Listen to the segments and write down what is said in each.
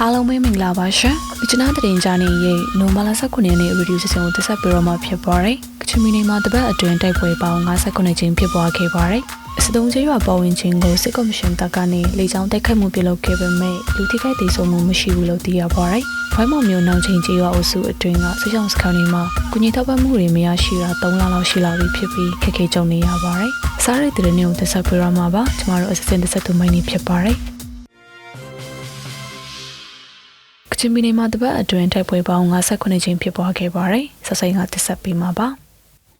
အားလုံးပဲမင်္ဂလာပါရှင်။မြချနာတရင်ကြနေရဲ့နိုမလာ19ရက်နေ့ရေဒီယိုစီစဉ်ကိုတက်ဆက်ပြီးတော့မှဖြစ်ပွားတယ်။ကချင်မီနီမှာတပတ်အတွင်းတိုက်ပွဲပေါင်း59ချိန်ဖြစ်ပွားခဲ့ပါတယ်။ စတုံးချရွာပေါ်ဝင်ချင်းကိုစစ်ကော်မရှင်တပ်ကနေလေကြောင်းတိုက်ခိုက်မှုပြုလုပ်ခဲ့ပေမဲ့လူထိခိုက်ဒေဆုံးမှုမရှိဘူးလို့သိရပါတယ်။ဘိုင်းမော်မျိုးနောင်ချင်းချရွာအုပ်စုအတွင်းကစစ်ဆောင်စခန်းတွေမှာကုညီထောက်ပံ့မှုတွေမရရှိတာ3လလောက်ရှိလာပြီဖြစ်ပြီးခက်ခဲကြုံနေရပါတယ်။စားရတဲ့တဲ့နေ့ကိုတက်ဆက်ပြီးတော့မှပါ။ကျမတို့ assistant တက်ဆက်သူမိုင်းနေဖြစ်ပါတယ်။ကချင်ပြည်နယ်မှာတပတ်အတွင်းတိုက်ပွဲပေါင်း58ချိန်ဖြစ်ပွားခဲ့ပါတယ်။ဆက်ဆိုင်ကတက်ဆက်ပေးမှာပါ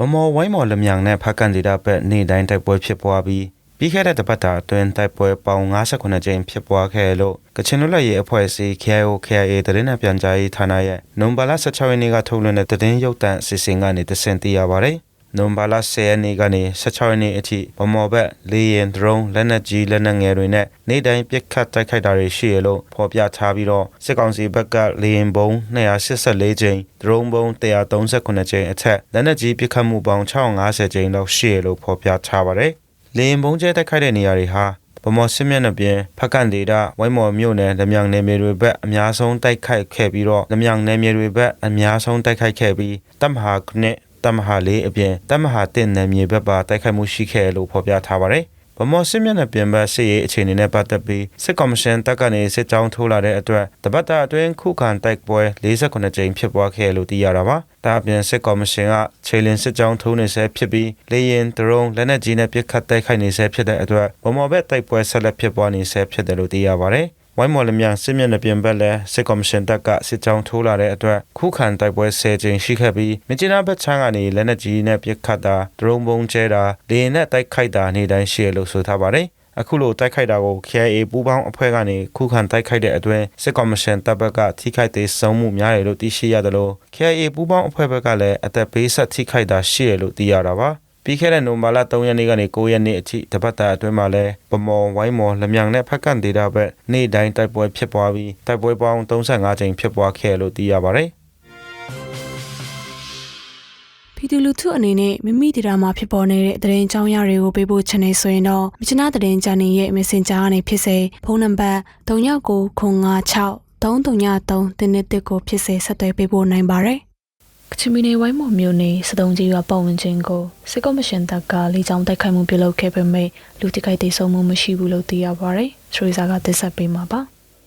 ဗမော်ဝိုင်းမော်လမြောင်နဲ့ဖက်ကန်ဒေတာဘက်နေ့တိုင်းတိုက်ပွဲဖြစ်ပွားပြီးပြီးခဲ့တဲ့တပတ်တာအတွင်းတိုက်ပွဲပေါင်း59ကြိမ်ဖြစ်ပွားခဲ့လို့ကချင်လူလက်ရေးအဖွဲ့အစည်း KIO KIA တရင်နဲ့ပြန်ကြားရေးဌာနရဲ့နွန်ဘာလ16ရက်နေ့ကထုတ်လွှင့်တဲ့တရင်ရုပ်သံအစီအစဉ်ကနေတဆင့်သိရပါတယ်။ နွန်ဘာလ10ရက်နေ့ကနေ16ရက်နေ့အထိဗမော်ဘက်လေရင်ဒရုန်းလက်နက်ကြီးလက်နက်ငယ်တွေနဲ့နေ့တိုင်းပစ်ခတ်တိုက်ခိုက်တာတွေရှိရလို့ဖော်ပြထားပြီးတော့စစ်ကောင်စီဘက်ကလေရင်ဘုံ284ကြိမ်ဒရုန်းဘုံ139ကြိမ်အထက်လက်နက်ကြီးပစ်ခတ်မှုပေါင်း650ကြိမ်လောက်ရှိရလို့ဖော်ပြထားပါတယ်။လေရင်ဘုံကျဲတိုက်ခိုက်တဲ့နေရာတွေဟာဗမော်စစ်မျက်နှာပြင်ဖက်ကန်ဒေတာဝိုင်းမော်မြို့နယ်လမြောင်နယ်မြေတွေဘက်အများဆုံးတိုက်ခိုက်ခဲ့ပြီးတော့လမြောင်နယ်မြေတွေဘက်အများဆုံးတိုက်ခိုက်ခဲ့ပြီးတပ်မဟာခုနှစ် တပ်မဟာလေးအပြင်တပ်မဟာတစ်နယ်မြေဘက်ပါတိုက်ခိုက်မှုရှိခဲ့လို့ဖော်ပြထားပါတယ်ဗမော်စစ်မျက်နှာပြင်ဘက်စစ်ရေးအခြေအနေနဲ့ပတ်သက်ပြီးစစ်ကော်မရှင်တပ်ကနေစစ်ကြောင်းထိုးလာတဲ့အတွက်တပတ်တာအတွင်းခုခံတိုက်ပွဲ48ကြိမ်ဖြစ်ပွားခဲ့လို့သိရတာပါ။ဒါအပြင်စစ်ကော်မရှင်ကခြေလင်းစစ်ကြောင်းထိုးနေဆဲဖြစ်ပြီးလေရင်ဒရုန်းလက်နက်ကြီးနဲ့ပစ်ခတ်တိုက်ခိုက်နေဆဲဖြစ်တဲ့အတွက်ဗမော်ဘက်တိုက်ပွဲဆက်လက်ဖြစ်ပွားနေဆဲဖြစ်တယ်လို့သိရပါတယ်။ ဝိုင်းမော်လမြန်စစ်မျက်နှာပြင်ဘက်လည်းစစ်ကော်မရှင်တပ်ကစစ်ကြောင်းထိုးလာတဲ့အတွက်ခုခံတိုက်ပွဲ10ကြိမ်ရှိခဲ့ပြီးမြကျနာဘက်ချမ်းကနေလက်နက်ကြီးနဲ့ပစ်ခတ်တာဒရုန်းဘုံကျဲတာလေရင်နဲ့တိုက်ခိုက်တာနေ့တိုင်းရှိရလို့ဆိုထားပါတယ်။အခုလိုတိုက်ခိုက်တာကို KIA ပူးပေါင်းအဖွဲ့ကနေခုခံတိုက်ခိုက်တဲ့အတွင်းစစ်ကော်မရှင်တပ်ဘက်ကထိခိုက်သေးဆုံးမှုများတယ်လို့သိရှိရတယ်လို့ KIA ပူးပေါင်းအဖွဲ့ဘက်ကလည်းအသက်ဘေးဆက်ထိခိုက်တာရှိတယ်လို့သိရတာပါ ပြီးခဲ့တဲ့နိုဝင်ဘာလ3ရက်နေ့ကနေ9ရက်နေ့အထိတပတ်တာအတွင်းမှာလဲဗမော်ဝိုင်းမော်လမြောင်နဲ့ဖက်ကန်ဒေတာဘက်နေ့တိုင်းတိုက်ပွဲဖြစ်ပွားပြီးတိုက်ပွဲပေါင်း35ကြိမ်ဖြစ်ပွားခဲ့လို့သိရပါတယ်။ပြည်သူလူထုအနေနဲ့မိမိဒေတာမှာဖြစ်ပေါ်နေတဲ့တရင်ကြောင်းရတွေကိုပေးပို့ချင်နေဆိုရင်တော့မြချနာတရင်ကြနေရဲ့ Messenger ကနေဖြစ်စေဖုန်းနံပါတ်3996 333တင်းတစ်ကိုဖြစ်စေဆက်သွယ်ပေးပို့နိုင်ပါတယ်။ ကချင်ပြည်နယ်ဝိုင်းမော်မြို့နယ်စတုံးကြီးရွာပတ်ဝန်းကျင်ကိုစစ်ကော်မရှင်တပ်ကလေကြောင်းတိုက်ခိုက်မှုပြုလုပ်ခဲ့ပေမဲ့လူထိခိုက်ဒေဆုံးမှုမရှိဘူးလို့သိရပါတယ်။ထရီဇာကတက်ဆက်ပေးမှာပါ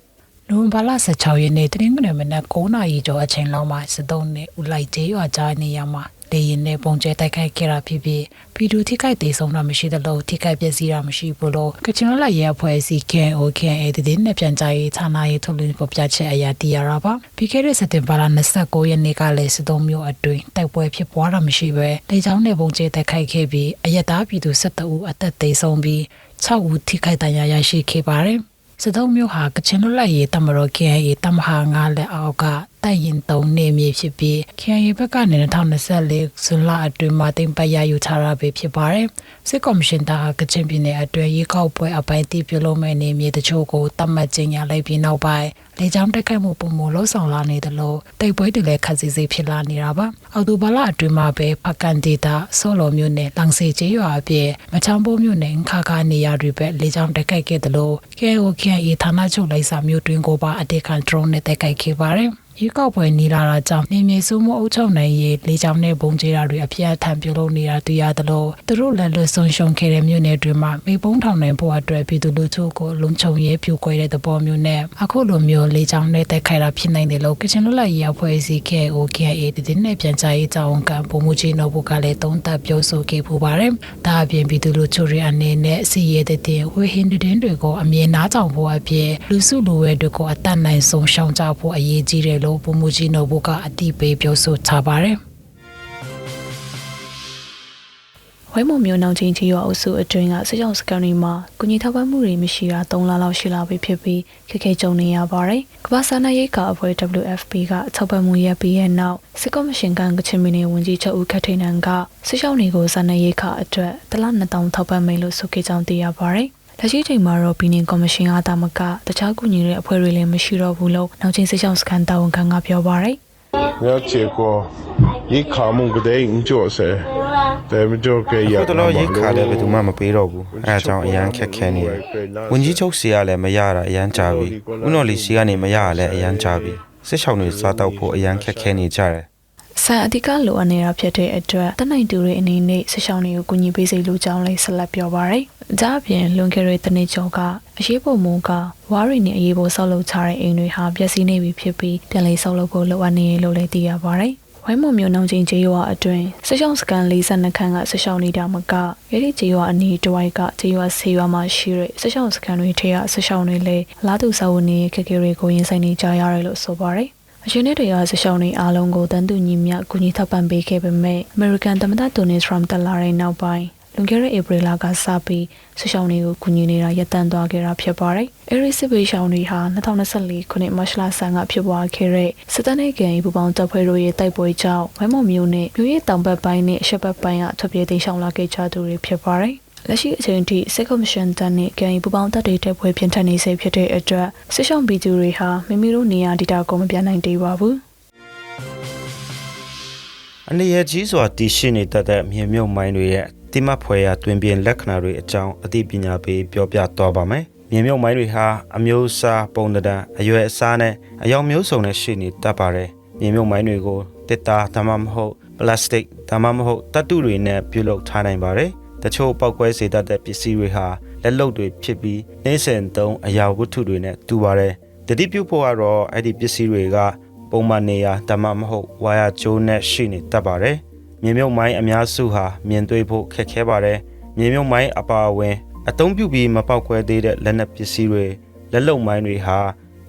။နိုဝင်ဘာလ16ရက်နေ့တနင်္ဂနွေမနက်9:00နာရီကျော်အချိန်လောက်မှာစတုံးနဲ့ဦးလိုက်ကျေးရွာကြားနေရမှာ လေရင်နဲ့ပုံကျဲတိုက်ခိုက်ခဲ့တာဖြစ်ပြီးပြည်သူထိခိုက်ဒေဆုံးတာမရှိသလိုထိခိုက်ပျက်စီးတာမရှိဘူးလို့ကချင်လွတ်လပ်ရေးအဖွဲ့အစည်း KNO KNA တည်နဲ့ပြန်ကြားရေးဌာနရေးထုတ်လွှင့်ဖော်ပြချက်အရသိရတာပါပြီးခဲ့တဲ့စက်တင်ဘာလ29ရက်နေ့ကလည်းစတုံးမျိုးအတွင်းတိုက်ပွဲဖြစ်ပွားတာမရှိပဲလေကြောင်းနဲ့ပုံကျဲတိုက်ခိုက်ခဲ့ပြီးအရက်သားပြည်သူ12ဦးအသက်သေဆုံးပြီး6ဦးထိခိုက်ဒဏ်ရာရရှိခဲ့ပါတယ်စတုံးမျိုးဟာကချင်လွတ်လပ်ရေးတမတော် KNA တမဟာ9လက်အောက်ကတိုက်ရင်3နေမြေဖြစ်ပြီး KNA ဘက်ကနေ2024ဇွန်လအတွင်းမှာတင်ပတ်ရယူထားတာပဲဖြစ်ပါတယ်စစ်ကော်မရှင်တပ်ဟာကချင်ပြည်နယ်အတွင်းရေကောက်ပွဲအပိုင်းတိပြုလုပ်မဲ့နေမြေတချို့ကိုတတ်မှတ်ကြေညာလိုက်ပြီးနောက်ပိုင်းလေကြောင်းတက်ခိုက်မှုပုံမလှုပ်ဆောင်လာနေတယ်လို့တိုက်ပွဲတွေလည်းခက်စီစီဖြစ်လာနေတာပါအော်တိုဘာလအတွင်းမှာပဲဖကန်ဒေတာဆော်လော်မျိုးနဲ့လန်စီကျေးရွာအပြင်မချမ်းပိုးမျိုးနဲ့ခါခါနေရာတွေပဲလေကြောင်းတက်ခိုက်ခဲ့တယ်လို့ KOKA ဌာနချုပ်လိုက်စာမျိုးတွင်ကိုပါအတေခံ drone နဲ့တက်ခိုက်ခဲ့ပါတယ် ရေကောက်ပွဲနီလာတာကြောင့်နေမြေစုမှုအုပ်ချုပ်နိုင်ရေးလေကြောင်းနဲ့ဘုံကျဲတာတွေအပြတ်အထန်ပြုလုပ်နေတာတွေ့ရတယ်လို့သူတို့လည်းလွတ်ဆုံးရှုံးခဲ့တဲ့မြို့နယ်တွေမှာမေပုံးထောင်နိုင်ဖို့အတွက်ပြည်သူလူထုကိုလုံခြုံရေးပြုခွဲတဲ့သဘောမျိုးနဲ့အခုလိုမျိုးလေကြောင်းနဲ့တက်ခိုက်တာဖြစ်နိုင်တယ်လို့ကချင်လွတ်လပ်ရေးအဖွဲ့အစည်း KOKA တည်နဲ့ပြန်ကြားရေးကြောင်းကပုံမှုချင်းတို့ကလည်းတုံးသက်ပြောဆိုခဲ့ပူပါတယ်။ဒါအပြင်ပြည်သူလူထုတွေအနေနဲ့စီရဲတဲ့တင်ဝေဟင်တဲ့တွေကိုအမြင်နားကြောင်ဖို့အပြင်လူစုလူဝဲတွေကိုအတတ်နိုင်ဆုံးရှောင်ကြဖို့အရေးကြီးတယ်လို့ပုံမှုကြီးနိုဘုကအတိပေးပြောဆိုထားပါတယ်ဝိုင်းမော်မျိုးနောင်ချင်းချီရွာအုပ်စုအတွင်းကစစ်ကြောင်စကန်တွေမှာကုညီထောက်ပံ့မှုတွေမရှိတာ3လလောက်ရှိလာပြီဖြစ်ပြီးခက်ခဲကြုံနေရပါတယ်။ကမ္ဘာစာနာရေးကအဖွဲ့ WFP ကထောက်ပံ့မှုရပ်ပြီးရဲ့နောက်စစ်ကော်မရှင်ကကချင်မီနေဝန်ကြီးချုပ်ဦးခတ်ထိန်နန်ကစစ်ကြောင်တွေကိုစာနာရေးကအတွက်တလ2000ထောက်ပံ့မယ်လို့ဆိုခဲ့ကြောင်းသိရပါတယ်။ လက်ရှိချိန်မှာတော့ဘီနင်ကော်မရှင်အားတာမကတခြားကူညီတဲ့အဖွဲ့တွေလည်းမရှိတော့ဘူးလို့နောက်ချင်းစိတ်ဆောင်စကန်တာဝန်ခံကပြောပါရယ်။မြောက်ချေကိုရိခါမှုကတဲ့အင်ကျော်ဆဲတယ်မကျော်ကရတော့တော့ရိခါလည်းဘယ်သူမှမပေးတော့ဘူးအဲအကြောင်းအရန်ခက်ခဲနေတယ်။ဝင်ကြီးချုပ်စီကလည်းမရတာအရန်ကြာပြီ။ဦးနော်လီစီကနေမရတာလည်းအရန်ကြာပြီ။စစ်ချောင်းတွေစားတော့ဖို့အရန်ခက်ခဲနေကြတယ်။ ဆန်အဓိကလိုအပ်နေတာဖြစ်တဲ့အတွက်တနိုင်တူတွေအနေနဲ့ဆရှောင်းတွေကိုကူညီပေးစေလိုကြောင်းလေးဆက်လက်ပြောပါရယ်။ဒါအပြင်လွန်ခဲ့တဲ့တနေ့ကျော်ကအရေးပေါ်မူကဝါရီနဲ့အရေးပေါ်ဆောက်လုပ်ချတဲ့အိမ်တွေဟာပျက်စီးနေပြီဖြစ်ပြီးပြန်လည်ဆောက်လုပ်ဖို့လိုအပ်နေရလို့လည်းသိရပါရယ်။ဝိုင်းမုံမျိုးနှောင်ချင်းကျေးရွာအတွင်းဆရှောင်းစကန်42ခန်းကဆရှောင်းနေတာမကအဲ့ဒီကျေးရွာအနီးတစ်ဝိုက်ကကျေးရွာဆေးရွာမှာရှိတဲ့ဆရှောင်းစကန်တွေထဲကဆရှောင်းတွေလည်းလာသူစာဝန်နေခက်ခဲတွေကိုရင်ဆိုင်နေကြရတယ်လို့ဆိုပါရယ်။ အရှင်နဲ့တရားဆရှောင်းတွေအားလုံးကိုတန်တူညီမျှကူညီထောက်ပံ့ပေးခဲ့ပေမဲ့ American သမ္မတတိုနီထရမ်တက်လာတဲ့နောက်ပိုင်းလွန်ခဲ့တဲ့ဧပြီလကစပြီးဆရှောင်းတွေကိုကူညီနေတာရပ်တန့်သွားခဲ့တာဖြစ်ပါတယ်။အဲဒီစစ်ပေးရှောင်းတွေဟာ2024ခုနှစ်မတ်လဆန်းကဖြစ်ပွားခဲ့တဲ့စစ်တပ်နဲ့ကန်ပူပေါင်းတပ်ဖွဲ့တို့ရဲ့တိုက်ပွဲကြောင့်ဝိုင်းမော်မျိုးနဲ့မြို့ရဲ့တောင်ဘက်ပိုင်းနဲ့အရှေ့ဘက်ပိုင်းကထွက်ပြေးတိမ်းရှောင်လာခဲ့ကြသူတွေဖြစ်ပါတယ်။ လက်ရှိအချိန်ထိစစ်ကော်မရှင်တန်းနဲ့ကန်ပူပေါင်းတပ်တွေတက်ပွဲပြင်ထက်နေစေဖြစ်တဲ့အတွက်စစ်ရှောင်းပြည်သူတွေဟာမိမိတို့နေရာဒေတာကိုမပြနိုင်သေးပါဘူး။အနေရကြီးစွာတည်ရှိနေတတ်တဲ့မြေမြုပ်မိုင်းတွေရဲ့တိမတ်ဖွယ်ရာတွင်ပြင်လက္ခဏာတွေအကြောင်းအသိပညာပေးပြောပြသွားပါမယ်။မြေမြုပ်မိုင်းတွေဟာအမျိုးအစားပုံသဏ္ဍာန်အရွယ်အစားနဲ့အယောင်မျိုးစုံနဲ့ရှိနေတတ်ပါတယ်။မြေမြုပ်မိုင်းတွေကိုတစ်တာဒါမှမဟုတ်ပလတ်စတစ်ဒါမှမဟုတ်တတ်တုတွေနဲ့ပြုလုပ်ထားနိုင်ပါတယ်။ တချို့ပောက်ကွဲစေတတ်တဲ့ပစ္စည်းတွေဟာလက်လုပ်တွေဖြစ်ပြီးနှိမ့်စင်သုံးအရာဝတ္ထုတွေနဲ့တူပါတယ်။တတိပြုဖို့ကတော့အဲ့ဒီပစ္စည်းတွေကပုံမှန်နေရာဒါမှမဟုတ်ဝါယာကျိုးနဲ့ရှိနေတတ်ပါတယ်။မြေမြုပ်မိုင်းအများစုဟာမြင်တွေ့ဖို့ခက်ခဲပါတယ်။မြေမြုပ်မိုင်းအပါအဝင်အသုံးပြုပြီးမပေါက်ကွဲသေးတဲ့လက်နက်ပစ္စည်းတွေလက်လုံမိုင်းတွေဟာ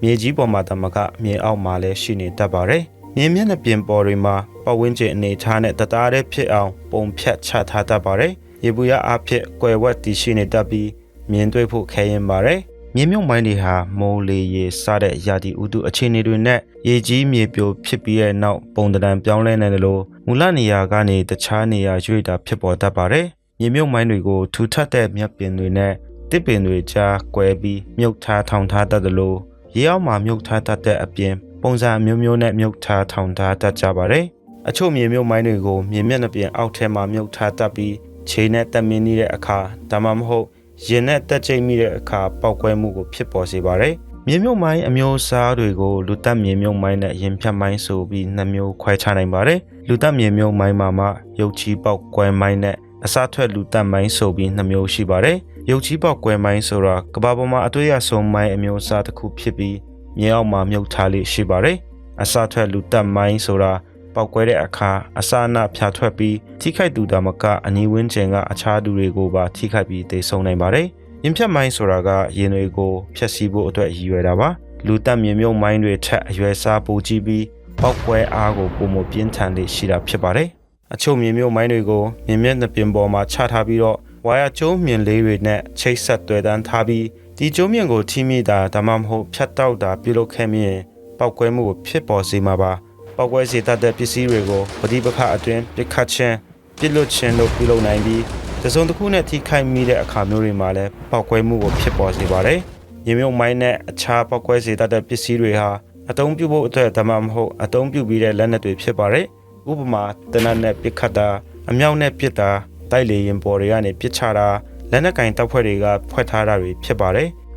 မြေကြီးပေါ်မှာတမကမြေအောက်မှာလည်းရှိနေတတ်ပါတယ်။မြေမျက်နှာပြင်ပေါ်တွေမှာပတ်ဝန်းကျင်အနေထားနဲ့တသားတည်းဖြစ်အောင်ပုံဖြတ်ချထားတတ်ပါတယ်။ ရေပူရအဖြစ်ကွယ်ဝက်တည်ရှိနေတတ်ပြီးမြင်တွေ့ဖို့ခဲရင်ပါတယ်။မြေမြုပ်မိုင်းတွေဟာမိုးလေရေစတဲ့ရာသီဥတုအခြေအနေတွေနဲ့ရေကြီးမြေပြိုဖြစ်ပြီးတဲ့နောက်ပုံသဏ္ဍာန်ပြောင်းလဲနေတယ်လို့မူလနေရာကနေတခြားနေရာရွေ့တာဖြစ်ပေါ်တတ်ပါတယ်။မြေမြုပ်မိုင်းတွေကိုထူထပ်တဲ့မြက်ပင်တွေနဲ့တစ်ပင်တွေကြားကွဲပြီးမြုပ်ထားထောင်ထားတတ်တယ်လို့ရေအောက်မှာမြုပ်ထားတတ်တဲ့အပြင်ပုံစံအမျိုးမျိုးနဲ့မြုပ်ထားထောင်ထားတတ်ကြပါတယ်။အချို့မြေမြုပ်မိုင်းတွေကိုမြေမျက်နှာပြင်အောက်ထဲမှာမြုပ်ထားတတ်ပြီး ခြေနဲ့တက်မင်းနေတဲ့အခါဒါမှမဟုတ်ရင်နဲ့တက်ချိတ်မိတဲ့အခါပောက်ကွဲမှုကိုဖြစ်ပေါ်စေပါတယ်။မြေမြုပ်မိုင်းအမျိုးအစားတွေကိုလူတက်မြေမြုပ်မိုင်းနဲ့ရင်ဖြတ်မိုင်းဆိုပြီးနှမျိုးခွဲခြားနိုင်ပါတယ်။လူတက်မြေမြုပ်မိုင်းမှာမှရုပ်ချီပောက်ကွဲမိုင်းနဲ့အစားထွက်လူတက်မိုင်းဆိုပြီးနှမျိုးရှိပါတယ်။ရုပ်ချီပောက်ကွဲမိုင်းဆိုတာကမ္ဘာပေါ်မှာအတွေ့အဆုံမိုင်းအမျိုးအစားတစ်ခုဖြစ်ပြီးမြေအောက်မှာမြုပ်ထားလေးရှိပါတယ်။အစားထွက်လူတက်မိုင်းဆိုတာ ပောက်ကွဲတဲ့အခါအစာအနဖြာထွက်ပြီးထိခိုက်သူတာမကအနီးဝန်းကျင်ကအခြားသူတွေကိုပါထိခိုက်ပြီးသေဆုံးနိုင်ပါတယ်။ရင်ဖြတ်မိုင်းဆိုတာကရင်တွေကိုဖျက်ဆီးဖို့အတွက်ရည်ရွယ်တာပါ။လူတက်မြေမြုပ်မိုင်းတွေထက်အရွယ်စားပိုကြီးပြီးပောက်ကွဲအားကိုပုံမပြင်းထန်လေးရှိတာဖြစ်ပါတယ်။အချို့မြေမြုပ်မိုင်းတွေကိုမြင်မျက်နှာပြင်ပေါ်မှာချထားပြီးတော့ဝါယာကျိုးမြင်လေးတွေနဲ့ချိတ်ဆက်တွေ့တန်းထားပြီးဒီကျိုးမြင်ကိုထိမိတာဒါမှမဟုတ်ဖြတ်တောက်တာပြုလုပ်ခဲ့မိရင်ပောက်ကွဲမှုကိုဖြစ်ပေါ်စေမှာပါ။ ပောက်ကွဲစေတတ်တဲ့ပစ္စည်းတွေကိုပဋိပက္ခအတွင်းပြစ်ခတ်ခြင်းပြစ်လွတ်ခြင်းတို့ပြုလုပ်နိုင်ပြီးတစုံတစ်ခုနဲ့ထိခိုက်မိတဲ့အခါမျိုးတွေမှာလည်းပောက်ကွဲမှုကိုဖြစ်ပေါ်စေပါတယ်။ရေမြုပ်မိုင်းနဲ့အခြားပောက်ကွဲစေတတ်တဲ့ပစ္စည်းတွေဟာအသုံးပြုဖို့အတွက်ဒါမှမဟုတ်အသုံးပြုပြီးတဲ့လက်နက်တွေဖြစ်ပါတယ်။ဥပမာတနတ်နဲ့ပစ်ခတ်တာအမြောက်နဲ့ပစ်တာတိုက်လေရင်ပေါ်တွေကနေပစ်ချတာလက်နက်ကင်တပ်ဖွဲ့တွေကဖွဲ့ထားတာတွေဖြစ်ပါတယ်။